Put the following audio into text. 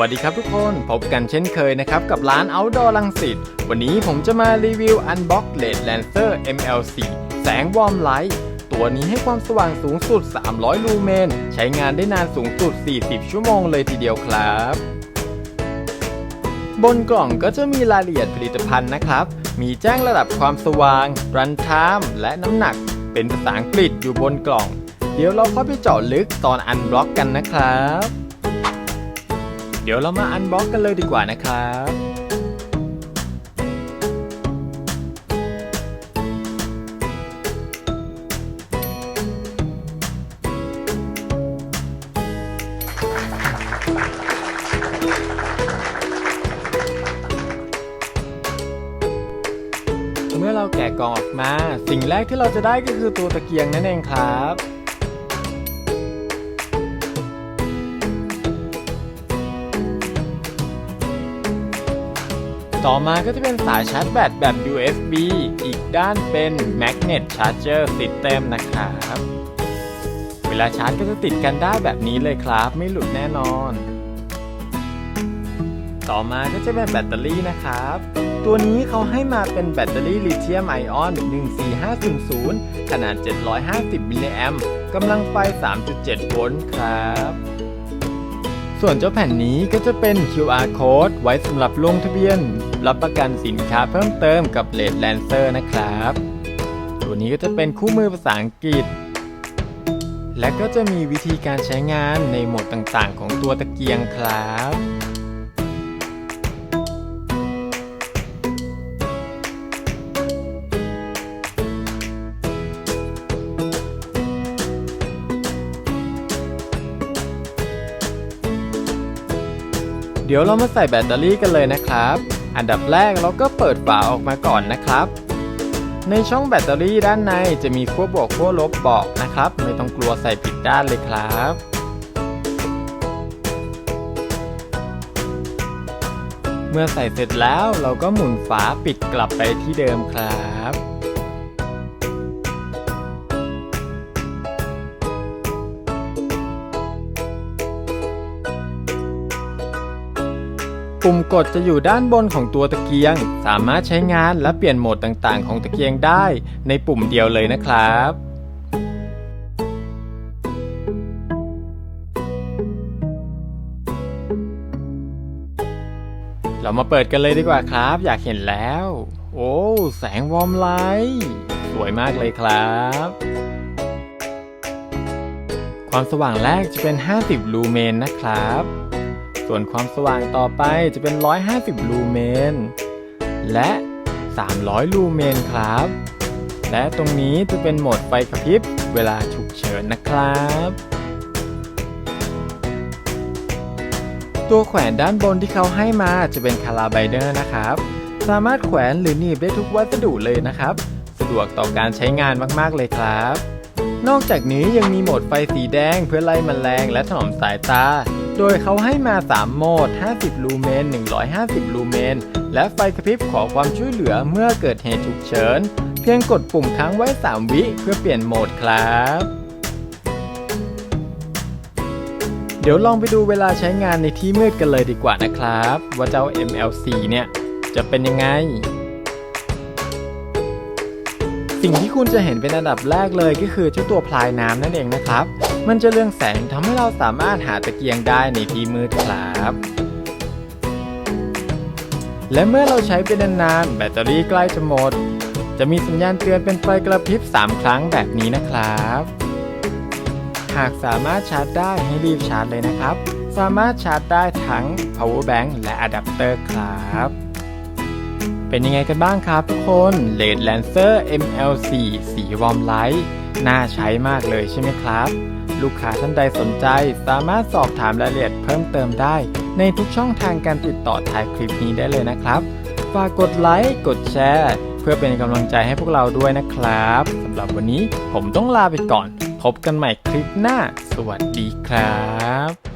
วัสดีครับทุกคน พบกันเช่นเคยนะครับ กับร้าน Outdoor ลังสิตวันนี้ผมจะมารีวิว Unbox LED Lancer ML4 แสงวอร์มไลท์ตัวนี้ให้ความสว่างสูงสุด 300 ลูเมน ใช้งานได้นานสูงสุด 40 ชั่วโมงเลยทีเดียวครับ บนกล่องก็จะมีรายละเอียดผลิตภัณฑ์นะครับ มีแจ้งระดับความสว่าง รันไทม์และน้ำหนัก เป็นภาษาอังกฤษอยู่บนกล่อง เดี๋ยวเราเข้าไปเจาะลึกตอนอันบล็อกกันนะครับ เดี๋ยวเรามาอันบล็อกกันเลยดีกว่านะครับเมื่อเราแกะกล่องออกมา สิ่งแรกที่เราจะได้ก็คือตัวตะเกียงนั่นเองครับ ต่อมาก็จะเป็นสายชาร์จแบตแบบ USB อีกด้านเป็น Magnet Charger System นะครับเวลาชาร์จก็จะติดกันได้แบบนี้เลยครับ ไม่หลุดแน่นอน ต่อมาก็จะเป็นแบตเตอรี่นะครับ ตัวนี้เขาให้มาเป็นแบตเตอรี่ลิเธียมไอออน 14500 ขนาด 750มิลลิแอมป์กำลังไฟ 3.7 โวลต์ครับ ส่วนเจ้าแผ่นนี้ก็จะเป็น QR code ไว้สำหรับลงทะเบียน รับประกันสินค้าเพิ่มเติมกับเลดแลนเซอร์นะครับ ตัวนี้ก็จะเป็นคู่มือภาษาอังกฤษ และก็จะมีวิธีการใช้งานในโหมดต่างๆ ของตัวตะเกียงครับ เดี๋ยวเรามาใส่แบตเตอรี่กันเลยนะครับ อันดับแรกเราก็เปิดฝาออกมาก่อนนะครับ ในช่องแบตเตอรี่ด้านในจะมีขั้วบวกขั้วลบบอกนะครับ ไม่ต้องกลัวใส่ผิดด้านเลยครับเมื่อใส่เสร็จแล้วเราก็หมุนฝาปิดกลับไปที่เดิมครับ ปุ่มกดจะอยู่ด้านบนของตัวตะเกียง สามารถใช้งานและเปลี่ยนโหมดต่างๆ ของตะเกียงได้ ในปุ่มเดียวเลยนะครับเรามาเปิดกันเลยดีกว่าครับ อยากเห็นแล้ว โอ้ แสงวอร์มไลท์สวยมากเลยครับ ความสว่างแรกจะเป็น 50 ลูเมนนะครับ ส่วนความสว่างต่อไปจะเป็น 150 ลูเมน และ 300 ลูเมนครับ และตรงนี้จะเป็นโหมดไฟกระพริบเวลาฉุกเฉินนะครับ ตัวแขวนด้านบนที่เขาให้มาจะเป็นคาราไบเดอร์นะครับ สามารถแขวนหรือหนีบได้ทุกวัสดุเลยนะครับ สะดวกต่อการใช้งานมากๆเลยครับนอกจากนี้ยังมีโหมดไฟสีแดงเพื่อไล่มแมลงและถนอมสายตา โดยเขาให้มา 3 โหมด 50 ลูเมน 150 ลูเมน และไฟกระพริบขอความช่วยเหลือเมื่อเกิดเหตุฉุกเฉิน เพียงกดปุ่มค้างไว้ 3 วิเพื่อเปลี่ยนโหมดครับ เดี๋ยวลองไปดูเวลาใช้งานในที่มืดกันเลยดีกว่านะครับ ว่าเจ้า ML4 เนี่ย จะเป็นยังไง สิ่งที่คุณจะเห็นเป็นอันดับแรกเลยก็คือเจ้าตัวพลายน้ำนั่นเองนะครับ มันจะเรืองแสงทำให้เราสามารถหาตะเกียงได้ในที่มืดครับ และเมื่อเราใช้ไปนานๆแบตเตอรี่ใกล้จะหมด จะมีสัญญาณเตือนเป็นไฟกระพริบ 3 ครั้งแบบนี้นะครับ หากสามารถชาร์จได้ให้รีบชาร์จเลยนะครับ สามารถชาร์จได้ทั้ง power bank และอะแดปเตอร์ครับเป็นยังไงกันบ้างครับทุกคน LED Lancer ML4 สีวอร์มไลท์ น่าใช้มากเลยใช่ไหมครับ ลูกค้าท่านใดสนใจสามารถสอบถามรายละเอียดเพิ่มเติมได้ ในทุกช่องทางการติดต่อท้ายคลิปนี้ได้เลยนะครับ ฝากกดไลค์ กดแชร์ เพื่อเป็นกำลังใจให้พวกเราด้วยนะครับสำหรับวันนี้ผมต้องลาไปก่อน พบกันใหม่คลิปหน้า สวัสดีครับ